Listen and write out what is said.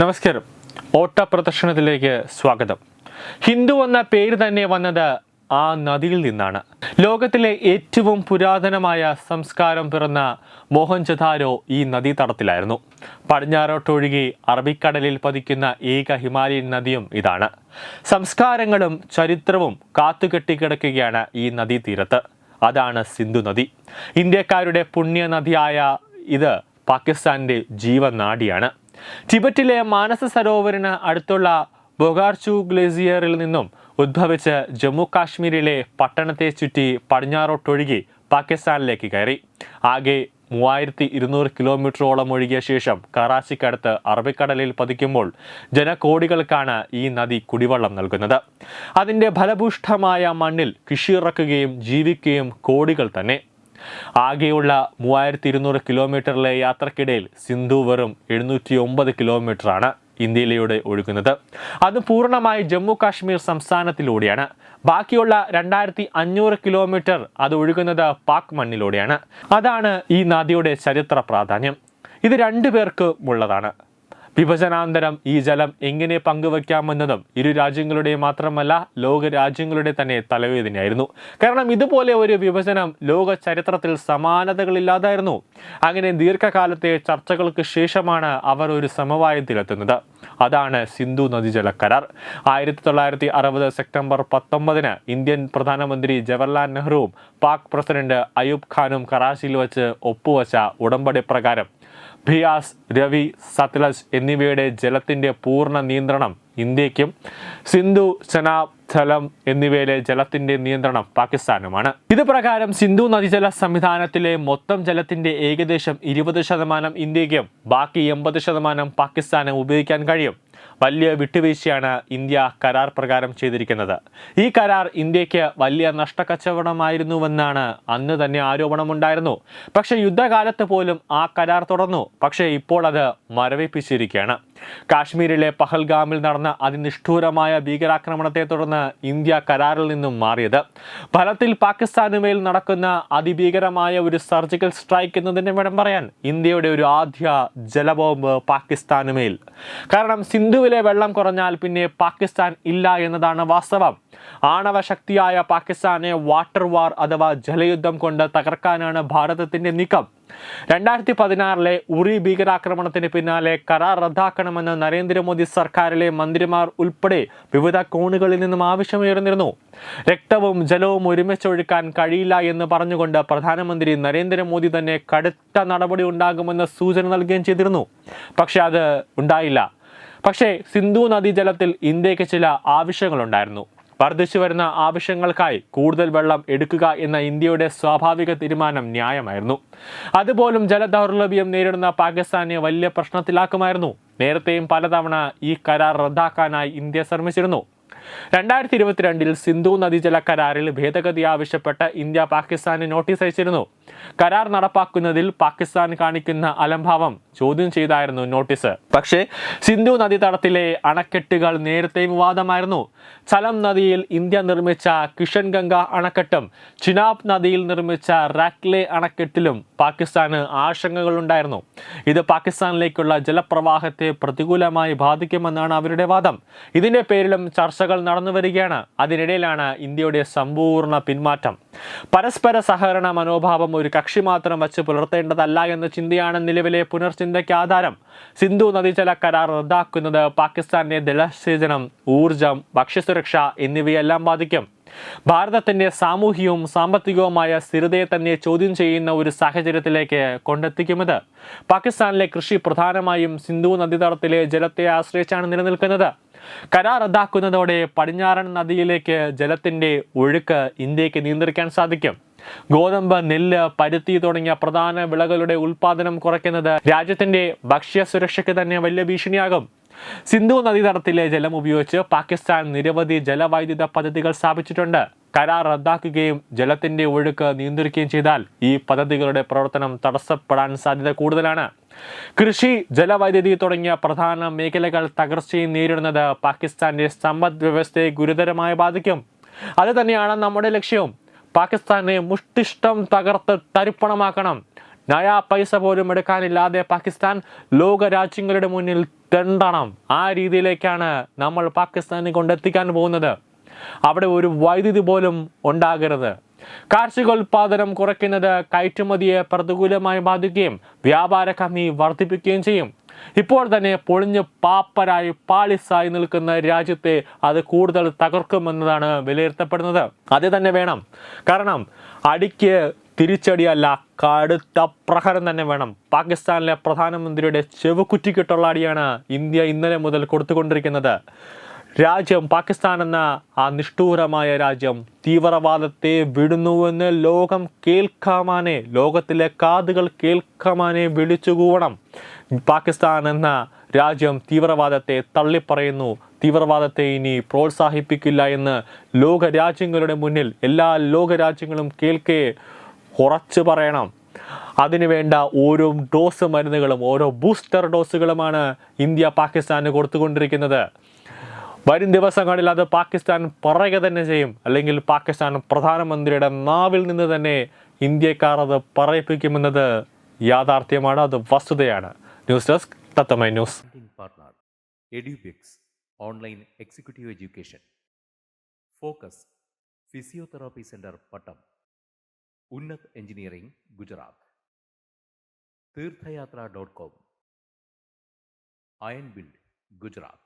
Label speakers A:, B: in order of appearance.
A: നമസ്കാരം. ഓട്ട പ്രദർശനത്തിലേക്ക് സ്വാഗതം. ഹിന്ദു എന്ന പേര് തന്നെ വന്നത് ആ നദിയിൽ നിന്നാണ്. ലോകത്തിലെ ഏറ്റവും പുരാതനമായ സംസ്കാരം പിറന്ന മോഹൻജദാരോ ഈ നദീതടത്തിലായിരുന്നു. പടിഞ്ഞാറോട്ടൊഴുകി അറബിക്കടലിൽ പതിക്കുന്ന ഏക ഹിമാലയൻ നദിയും ഇതാണ്. സംസ്കാരങ്ങളും ചരിത്രവും കാത്തുകെട്ടിക്കിടക്കുകയാണ് ഈ നദീതീരത്ത്. അതാണ് സിന്ധു നദി. ഇന്ത്യക്കാരുടെ പുണ്യ നദിയായ ഇത് പാകിസ്ഥാന്റെ ജീവനാഡിയാണ് ടിബറ്റിലെ മാനസ സരോവറിന് അടുത്തുള്ള ബൊഗാർച്ചു ഗ്ലേസിയറിൽ നിന്നും ഉദ്ഭവിച്ച് ജമ്മു കാശ്മീരിലെ പട്ടണത്തെ ചുറ്റി പടിഞ്ഞാറോട്ടൊഴുകി പാകിസ്ഥാനിലേക്ക് കയറി. ആകെ മൂവായിരത്തി ഇരുന്നൂറ് കിലോമീറ്ററോളം ഒഴുകിയ ശേഷം കറാച്ചിക്കടുത്ത് അറബിക്കടലിൽ പതിക്കുമ്പോൾ ജനകോടികൾക്കാണ് ഈ നദി കുടിവെള്ളം നൽകുന്നത്. അതിന്റെ ഫലഭൂഷ്ഠമായ മണ്ണിൽ കൃഷിയിറക്കുകയും ജീവിക്കുകയും കോടികൾ തന്നെ. ആകെയുള്ള മൂവായിരത്തി ഇരുന്നൂറ് കിലോമീറ്ററിലെ യാത്രക്കിടയിൽ സിന്ധു വെറും എഴുന്നൂറ്റി ഒമ്പത് കിലോമീറ്ററാണ് ഇന്ത്യയിലൂടെ ഒഴുകുന്നത്. അത് പൂർണമായി ജമ്മു കാശ്മീർ സംസ്ഥാനത്തിലൂടെയാണ്. ബാക്കിയുള്ള രണ്ടായിരത്തി അഞ്ഞൂറ് കിലോമീറ്റർ അത് ഒഴുകുന്നത് പാക് മണ്ണിലൂടെയാണ്. അതാണ് ഈ നദിയുടെ ചരിത്ര പ്രാധാന്യം. ഇത് രണ്ടു പേർക്കും ഉള്ളതാണ്. വിഭജനാന്തരം ഈ ജലം എങ്ങനെ പങ്കുവയ്ക്കാമെന്നതും ഇരു രാജ്യങ്ങളുടെ മാത്രമല്ല ലോക രാജ്യങ്ങളുടെ തന്നെ തലവേദനയായിരുന്നു. കാരണം ഇതുപോലെ ഒരു വിഭജനം ലോക ചരിത്രത്തിൽ സമാനതകളില്ലാതായിരുന്നു. അങ്ങനെ ദീർഘകാലത്തെ ചർച്ചകൾക്ക് ശേഷമാണ് അവർ ഒരു സമവായത്തിലെത്തുന്നത്. അതാണ് സിന്ധു നദീജല കരാർ. ആയിരത്തി തൊള്ളായിരത്തി അറുപത് സെപ്റ്റംബർ പത്തൊമ്പതിന് ഇന്ത്യൻ പ്രധാനമന്ത്രി ജവഹർലാൽ നെഹ്റുവും പാക് പ്രസിഡന്റ് അയൂബ് ഖാനും കറാച്ചിയിൽ വെച്ച് ഒപ്പുവച്ച ഉടമ്പടി പ്രകാരം ഭിയാസ് രവി സത്ലജ് എന്നിവയുടെ ജലത്തിന്റെ പൂർണ നിയന്ത്രണം ഇന്ത്യക്കും സിന്ധു ചനാബ് ജലം എന്നിവയിലെ ജലത്തിന്റെ നിയന്ത്രണം പാകിസ്ഥാനുമാണ്. ഇത് പ്രകാരം സിന്ധു നദീജല സംവിധാനത്തിലെ മൊത്തം ജലത്തിന്റെ ഏകദേശം ഇരുപത് ശതമാനം ഇന്ത്യക്കും ബാക്കി എൺപത് ശതമാനം പാകിസ്ഥാനും ഉപയോഗിക്കാൻ കഴിയും. വലിയ വിട്ടുവീഴ്ചയാണ് ഇന്ത്യ കരാർ പ്രകാരം ചെയ്തിരിക്കുന്നത്. ഈ കരാർ ഇന്ത്യയ്ക്ക് വലിയ നഷ്ടക്കച്ചവടമായിരുന്നുവെന്നാണ് അന്ന് തന്നെ ആരോപണമുണ്ടായിരുന്നു. പക്ഷേ യുദ്ധകാലത്ത് പോലും ആ കരാർ തുടർന്നു. പക്ഷേ ഇപ്പോൾ അത് മരവിപ്പിച്ചിരിക്കുകയാണ്. കാശ്മീരിലെ പഹൽഗാമിൽ നടന്ന അതിനിഷ്ഠൂരമായ ഭീകരാക്രമണത്തെ തുടർന്ന് ഇന്ത്യ കരാറിൽ നിന്നും മാറിയത്. ഫലത്തിൽ പാകിസ്ഥാനുമേൽ നടക്കുന്ന അതിഭീകരമായ ഒരു സർജിക്കൽ സ്ട്രൈക്ക് എന്നതിന് വേണം പറയാൻ ഇന്ത്യയുടെ ഒരു ആദ്യ ജലബോംബ് പാകിസ്ഥാനുമേൽ. കാരണം സിന്ധുവിലെ വെള്ളം കുറഞ്ഞാൽ പിന്നെ പാകിസ്ഥാൻ ഇല്ല എന്നതാണ് വാസ്തവം. ആണവ ശക്തിയായ പാകിസ്ഥാനെ വാട്ടർ വാർ അഥവാ ജലയുദ്ധം കൊണ്ട് തകർക്കാനാണ് ഭാരതത്തിന്റെ നീക്കം. രണ്ടായിരത്തി പതിനാറിലെ ഉറി ഭീകരാക്രമണത്തിന് പിന്നാലെ കരാർ റദ്ദാക്കണമെന്ന് നരേന്ദ്രമോദി സർക്കാരിലെ മന്ത്രിമാർ ഉൾപ്പെടെ വിവിധ കോണുകളിൽ നിന്നും ആവശ്യമുയർന്നിരുന്നു. രക്തവും ജലവും ഒരുമിച്ചൊഴുക്കാൻ കഴിയില്ല എന്ന് പറഞ്ഞുകൊണ്ട് പ്രധാനമന്ത്രി നരേന്ദ്രമോദി തന്നെ കടുത്ത നടപടി ഉണ്ടാകുമെന്ന് സൂചന നൽകുകയും ചെയ്തിരുന്നു. പക്ഷെ അത് ഉണ്ടായില്ല. പക്ഷേ സിന്ധു നദീജലത്തിൽ ഇന്ത്യയ്ക്ക് ചില ആവശ്യങ്ങളുണ്ടായിരുന്നു. വർദ്ധിച്ചു വരുന്ന ആവശ്യങ്ങൾക്കായി കൂടുതൽ വെള്ളം എടുക്കുക എന്ന ഇന്ത്യയുടെ സ്വാഭാവിക തീരുമാനം ന്യായമായിരുന്നു. അതുപോലും ജലദൗർലഭ്യം നേരിടുന്ന പാകിസ്ഥാനെ വലിയ പ്രശ്നത്തിലാക്കുമായിരുന്നു. നേരത്തെയും പലതവണ ഈ കരാർ റദ്ദാക്കാനായി ഇന്ത്യ ശ്രമിച്ചിരുന്നു. രണ്ടായിരത്തി ഇരുപത്തിരണ്ടിൽ സിന്ധു നദീജല കരാറിൽ ഭേദഗതി ആവശ്യപ്പെട്ട് ഇന്ത്യ പാകിസ്ഥാന് നോട്ടീസ് അയച്ചിരുന്നു. കരാർ നടപ്പാക്കുന്നതിൽ പാകിസ്ഥാൻ കാണിക്കുന്ന അലംഭാവം ചോദ്യം ചെയ്തായിരുന്നു നോട്ടീസ്. പക്ഷേ സിന്ധു നദീതടത്തിലെ അണക്കെട്ടുകൾ നേരത്തെ വിവാദമായിരുന്നു. ചലം നദിയിൽ ഇന്ത്യ നിർമ്മിച്ച കിഷൻ ഗംഗ അണക്കെട്ടും ചിനാബ് നദിയിൽ നിർമ്മിച്ച റാക്ലെ അണക്കെട്ടിലും പാകിസ്ഥാന് ആശങ്കകളുണ്ടായിരുന്നു. ഇത് പാകിസ്ഥാനിലേക്കുള്ള ജലപ്രവാഹത്തെ പ്രതികൂലമായി ബാധിക്കുമെന്നാണ് അവരുടെ വാദം. ഇതിന്റെ പേരിലും ചർച്ചകൾ നടന്നു വരികയാണ് അതിനിടയിലാണ് ഇന്ത്യയുടെ സമ്പൂർണ പിന്മാറ്റം. പരസ്പര സഹകരണ മനോഭാവം ഒരു കക്ഷി മാത്രം വച്ച് പുലർത്തേണ്ടതല്ല എന്ന ചിന്തയാണ് നിലവിലെ പുനർചിന്തയ്ക്ക് ആധാരം. സിന്ധു നദീജല കരാർ റദ്ദാക്കുന്നത് പാകിസ്ഥാന്റെ ജലസേചനം ഊർജം ഭക്ഷ്യസുരക്ഷ എന്നിവയെല്ലാം ബാധിക്കും. ഭാരതത്തിന്റെ സാമൂഹികവും സാമ്പത്തികവുമായ സ്ഥിരതയെ തന്നെ ചോദ്യം ചെയ്യുന്ന ഒരു സാഹചര്യത്തിലേക്ക് കൊണ്ടെത്തിക്കുമത്. പാകിസ്ഥാനിലെ കൃഷി പ്രധാനമായും സിന്ധു നദീതടത്തിലെ ജലത്തെ ആശ്രയിച്ചാണ് നിലനിൽക്കുന്നത്. കരാർ റദ്ദാക്കുന്നതോടെ പടിഞ്ഞാറൻ നദിയിലേക്ക് ജലത്തിന്റെ ഒഴുക്ക് ഇന്ത്യയ്ക്ക് നിയന്ത്രിക്കാൻ സാധിക്കും. ഗോതമ്പ് നെല്ല് പരുത്തി തുടങ്ങിയ പ്രധാന വിളകളുടെ ഉൽപാദനം കുറയ്ക്കുന്നത് രാജ്യത്തിന്റെ ഭക്ഷ്യസുരക്ഷയ്ക്ക് തന്നെ വലിയ ഭീഷണിയാകും. സിന്ധു നദീതടത്തിലെ ജലം ഉപയോഗിച്ച് പാകിസ്ഥാൻ നിരവധി ജലവൈദ്യുത പദ്ധതികൾ സ്ഥാപിച്ചിട്ടുണ്ട്. കരാർ റദ്ദാക്കുകയും ജലത്തിന്റെ ഒഴുക്ക് നിയന്ത്രിക്കുകയും ചെയ്താൽ ഈ പദ്ധതികളുടെ പ്രവർത്തനം തടസ്സപ്പെടാൻ സാധ്യത കൂടുതലാണ്. കൃഷി ജലവൈദ്യുതി തുടങ്ങിയ പ്രധാന മേഖലകൾ തകർച്ചയും നേരിടുന്നത് പാകിസ്ഥാന്റെ സമ്പദ് വ്യവസ്ഥയെ ഗുരുതരമായി ബാധിക്കും. അത് തന്നെയാണ് നമ്മുടെ ലക്ഷ്യവും പാകിസ്ഥാനെ മുഷ്ടിഷ്ടം തകർത്ത് തരിപ്പണമാക്കണം. നയാ പൈസ പോലും എടുക്കാനില്ലാതെ പാകിസ്ഥാൻ ലോക രാജ്യങ്ങളുടെ മുന്നിൽ തെണ്ടണം. ആ രീതിയിലേക്കാണ് നമ്മൾ പാകിസ്ഥാനെ കൊണ്ടെത്തിക്കാൻ പോകുന്നത്. അവിടെ ഒരു വൈദ്യുതി പോലും ഉണ്ടാകരുത്. കാർഷികോൽപാദനം കുറയ്ക്കുന്നത് കയറ്റുമതിയെ പ്രതികൂലമായി ബാധിക്കുകയും വ്യാപാര കമ്മി വർദ്ധിപ്പിക്കുകയും ചെയ്യും. ഇപ്പോൾ തന്നെ പൊളിഞ്ഞ് പാപ്പരായി പാളിസായി നിൽക്കുന്ന രാജ്യത്തെ അത് കൂടുതൽ തകർക്കുമെന്നതാണ് വിലയിരുത്തപ്പെടുന്നത്. അത് തന്നെ വേണം. കാരണം അടിക്ക് തിരിച്ചടിയല്ല കടുത്ത പ്രഹരം തന്നെ വേണം. പാകിസ്ഥാനിലെ പ്രധാനമന്ത്രിയുടെ ചെവുകുറ്റിക്കിട്ടുള്ള അടിയാണ് ഇന്ത്യ ഇന്നലെ മുതൽ കൊടുത്തുകൊണ്ടിരിക്കുന്നത്. രാജ്യം പാകിസ്ഥാൻ എന്ന ആ നിഷ്ഠൂരമായ രാജ്യം തീവ്രവാദത്തെ വിടുന്നുവെന്ന് ലോകം കേൾക്കാമാനെ ലോകത്തിലെ കാതുകൾ കേൾക്കാമാനെ വിളിച്ചുകൂടണം പാകിസ്ഥാൻ എന്ന രാജ്യം തീവ്രവാദത്തെ തള്ളിപ്പറയുന്നു. തീവ്രവാദത്തെ ഇനി പ്രോത്സാഹിപ്പിക്കില്ല എന്ന് ലോക രാജ്യങ്ങളുടെ മുന്നിൽ എല്ലാ ലോക രാജ്യങ്ങളും കേൾക്കെ ഉറച്ചു പറയണം. അതിനുവേണ്ട ഓരോ ഡോസ് മരുന്നുകളും ഓരോ ബൂസ്റ്റർ ഡോസുകളുമാണ് ഇന്ത്യ പാകിസ്ഥാന് കൊടുത്തുകൊണ്ടിരിക്കുന്നത്. വരും ദിവസങ്ങളിൽ അത് പാകിസ്ഥാൻ പറയുക തന്നെ ചെയ്യും. അല്ലെങ്കിൽ പാകിസ്ഥാൻ പ്രധാനമന്ത്രിയുടെ നാവിൽ നിന്ന് തന്നെ ഇന്ത്യക്കാർ അത് പറയിപ്പിക്കുമെന്നത് യാഥാർത്ഥ്യമാണ് അത് വസ്തുതയാണ്. News desk തത്തമൈ news.
B: Online Executive Education. Focus Physiotherapy Center Pattam. Unnat engineering Gujarat Theerthayatra dot com iron build Gujarat